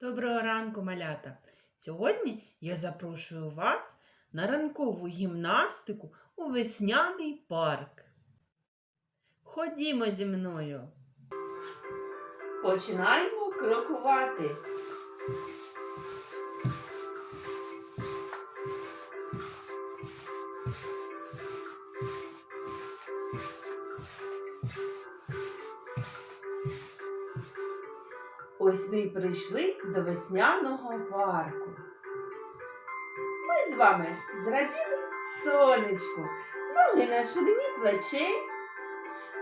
Доброго ранку, малята! Сьогодні я запрошую вас на ранкову гімнастику у весняний парк. Ходімо зі мною. Починаємо крокувати. Ось ми й прийшли до весняного парку. Ми з вами зраділи сонечку, ноги на ширині плечей,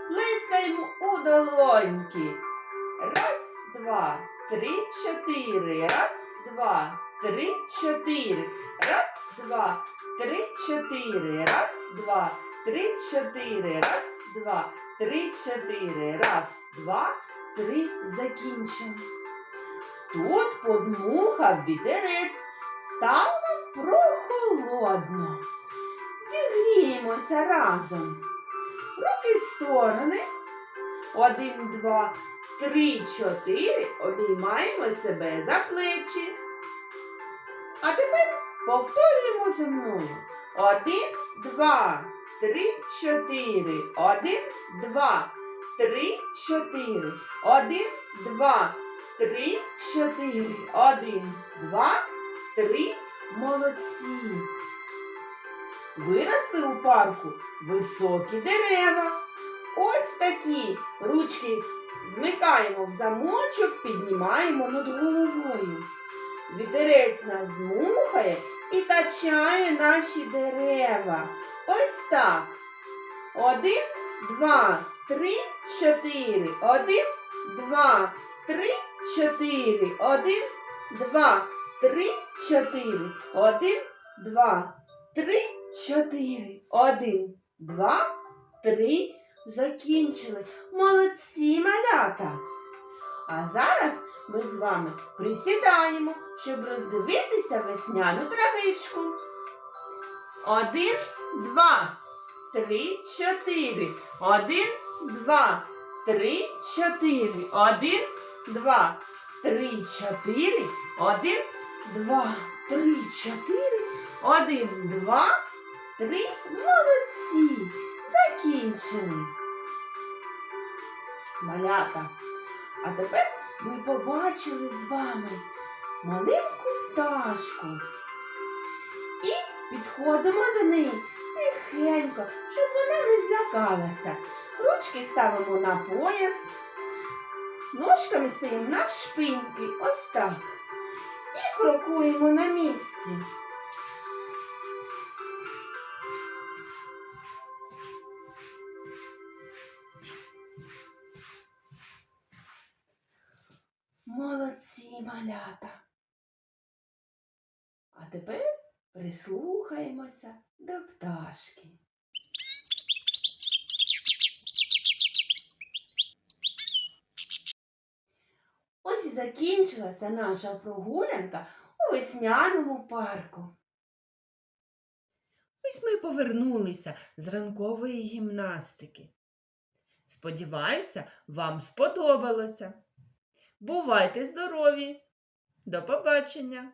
плескаємо у долоньки. Раз, два, три, чотири. Раз, два, три, чотири. Раз, два, три, чотири. Раз, два, три, чотири. Раз, два, три, чотири. Раз, два, три. Закінчено. Тут подмухав вітерець, стало прохолодно. Зігріємося разом. Руки в сторони. Один, два, три, чотири. Обіймаємо себе за плечі. А тепер повторюємо зі мною. Один, два, три, чотири. Один, два, три, чотири. Один, два, три, чотири. Один, два, три. Молодці. Виросли у парку високі дерева. Ось такі ручки змикаємо в замочок, піднімаємо над головою. Вітерець нас дмухає і качає наші дерева. Ось так. Один, два, три, чотири. Один, два, три, чотири. Один, два, три, чотири. Один, два, три, чотири. Один, два, три. Закінчили. Молодці малята. А зараз ми з вами присідаємо, щоб роздивитися весняну травичку. Один, два, три, чотири. Один, два, три, чотири. Один, два, три, чотири. Один, два, три, чотири. Один, два, три. Молодці. Закінчили. Малята. А тепер ми побачили з вами маленьку пташку. І підходимо до неї тихенько, щоб вона не злякалася. Ручки ставимо на пояс, ножками стоїмо навшпиньки, ось так. І крокуємо на місці. Молодці малята. А тепер прислухаємося до пташки. Ось і закінчилася наша прогулянка у весняному парку. Ось ми повернулися з ранкової гімнастики. Сподіваюся, вам сподобалося. Бувайте здорові! До побачення!